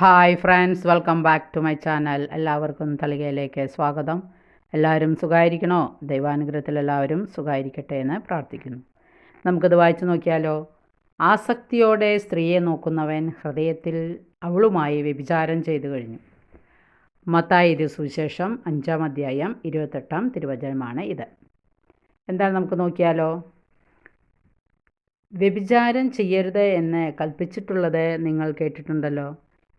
Hi friends welcome back to my channel എല്ലാവർക്കും തളികയിലേക്ക് സ്വാഗതം. എല്ലാവരും സുഖമായിരിക്കണോ ദൈവാനുഗ്രഹത്തിൽ എല്ലാവരും സുഖമായിരിക്കട്ടെ എന്ന് പ്രാർത്ഥിക്കുന്നു. നമുക്കത് വായിച്ചു നോക്കിയാലോ? ആസക്തിയോടെ സ്ത്രീയെ നോക്കുന്നവൻ ഹൃദയത്തിൽ അവളുമായി വ്യഭിചാരം ചെയ്തു കഴിഞ്ഞു. മത്തായി സുവിശേഷം അഞ്ചാം അധ്യായം ഇരുപത്തെട്ടാം തിരുവചനമാണ് ഇത്. എന്താണ് നമുക്ക് നോക്കിയാലോ? വ്യഭിചാരം ചെയ്യരുത് എന്ന് കൽപ്പിച്ചിട്ടുള്ളത് നിങ്ങൾ കേട്ടിട്ടുണ്ടല്ലോ.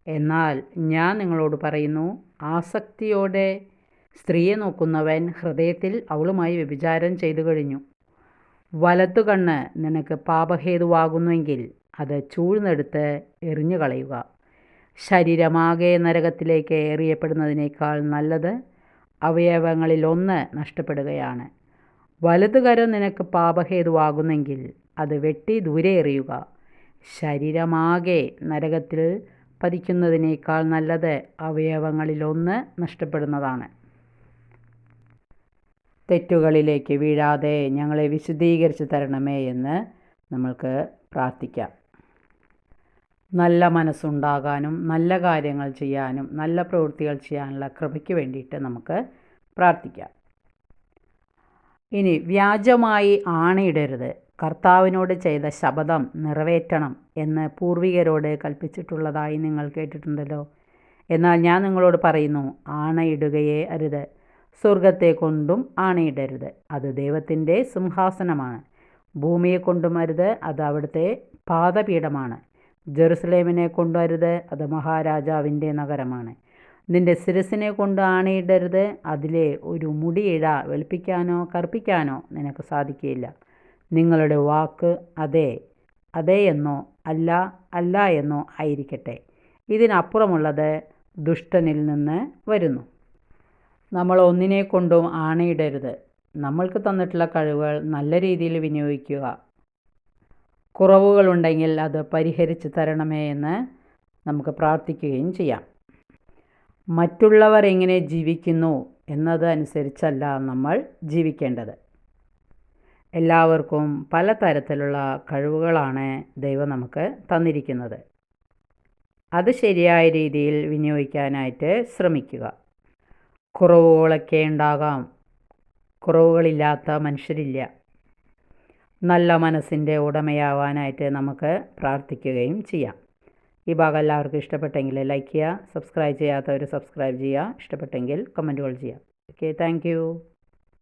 എന്നാൽ ഞാൻ നിങ്ങളോട് പറയുന്നു ആസക്തിയോടെ സ്ത്രീയെ നോക്കുന്നവൻ ഹൃദയത്തിൽ അവളുമായി വ്യഭിചാരം ചെയ്തു കഴിഞ്ഞു. വലത്തു കണ്ണ് നിനക്ക് പാപഹേതുവാകുന്നുവെങ്കിൽ അത് ചൂഴ്ന്നെടുത്ത് എറിഞ്ഞു കളയുക. ശരീരമാകെ നരകത്തിലേക്ക് എറിയപ്പെടുന്നതിനേക്കാൾ നല്ലത് അവയവങ്ങളിലൊന്ന് നഷ്ടപ്പെടുകയാണ്. വലതുകരം നിനക്ക് പാപഹേതുവാകുന്നെങ്കിൽ അത് വെട്ടി ദൂരെ എറിയുക. ശരീരമാകെ നരകത്തിൽ പതിക്കുന്നതിനേക്കാൾ നല്ലത് അവയവങ്ങളിലൊന്ന് നഷ്ടപ്പെടുന്നതാണ്. തെറ്റുകളിലേക്ക് വീഴാതെ ഞങ്ങളെ വിശദീകരിച്ച് തരണമേ എന്ന് നമ്മൾക്ക് പ്രാർത്ഥിക്കാം. നല്ല മനസ്സുണ്ടാകാനും നല്ല കാര്യങ്ങൾ ചെയ്യാനും നല്ല പ്രവൃത്തികൾ ചെയ്യാനുള്ള കൃപയ്ക്ക് വേണ്ടിയിട്ട് നമുക്ക് പ്രാർത്ഥിക്കാം. ഇനി വ്യാജമായി ആണയിടരുത്. കർത്താവിനോട് ചെയ്ത ശപഥം നിറവേറ്റണം എന്ന് പൂർവികരോട് കൽപ്പിച്ചിട്ടുള്ളതായി നിങ്ങൾ കേട്ടിട്ടുണ്ടല്ലോ. എന്നാൽ ഞാൻ നിങ്ങളോട് പറയുന്നു ആണയിടുകയേ അരുത്. സ്വർഗത്തെ കൊണ്ടും ആണയിടരുത്. അത് ദൈവത്തിന്റെ സിംഹാസനമാണ്. ഭൂമിയെ കൊണ്ടും അരുത് അത് അവിടുത്തെ പാദപീഠമാണ്. ജെറുസലേമിനെ കൊണ്ടരുത് അത് മഹാരാജാവിന്റെ നഗരമാണ്. നിന്റെ ശിരസിനെ കൊണ്ട് ആണയിടരുത് അതിലെ ഒരു മുടിയിഴ വെളുപ്പിക്കാനോ കറുപ്പിക്കാനോ നിനക്ക് സാധിക്കുകയില്ല. നിങ്ങളുടെ വാക്ക് അതെ അതെ എന്നോ അല്ല അല്ല എന്നോ ആയിരിക്കട്ടെ. ഇതിനപ്പുറമുള്ളത് ദുഷ്ടനിൽ നിന്ന് വരുന്നു. നമ്മൾ ഒന്നിനെ കൊണ്ടും ആണയിടരുത് നമ്മൾക്ക് തന്നിട്ടുള്ള കഴിവുകൾ നല്ല രീതിയിൽ വിനിയോഗിക്കുക. കുറവുകളുണ്ടെങ്കിൽ അത് പരിഹരിച്ച് തരണമേ എന്ന് നമുക്ക് പ്രാർത്ഥിക്കുകയും ചെയ്യാം. മറ്റുള്ളവർ എങ്ങനെ ജീവിക്കുന്നു എന്നതനുസരിച്ചല്ല നമ്മൾ ജീവിക്കേണ്ടത്. എല്ലാവർക്കും പലതരത്തിലുള്ള കഴിവുകളാണ് ദൈവം നമുക്ക് തന്നിരിക്കുന്നത്. അത് ശരിയായ രീതിയിൽ വിനിയോഗിക്കാനായിട്ട് ശ്രമിക്കുക. കുറവുകളൊക്കെ ഉണ്ടാകാം. കുറവുകളില്ലാത്ത മനുഷ്യരില്ല. നല്ല മനസ്സിന്റെ ഉടമയാവാനായിട്ട് നമുക്ക് പ്രാർത്ഥിക്കുകയും ചെയ്യാം. ഈ ഭാഗം എല്ലാവർക്കും ഇഷ്ടപ്പെട്ടെങ്കിൽ ലൈക്ക് ചെയ്യുക സബ്സ്ക്രൈബ് ചെയ്യാത്തവർ സബ്സ്ക്രൈബ് ചെയ്യുക ഇഷ്ടപ്പെട്ടെങ്കിൽ കമന്റുകൾ ചെയ്യുക. Okay thank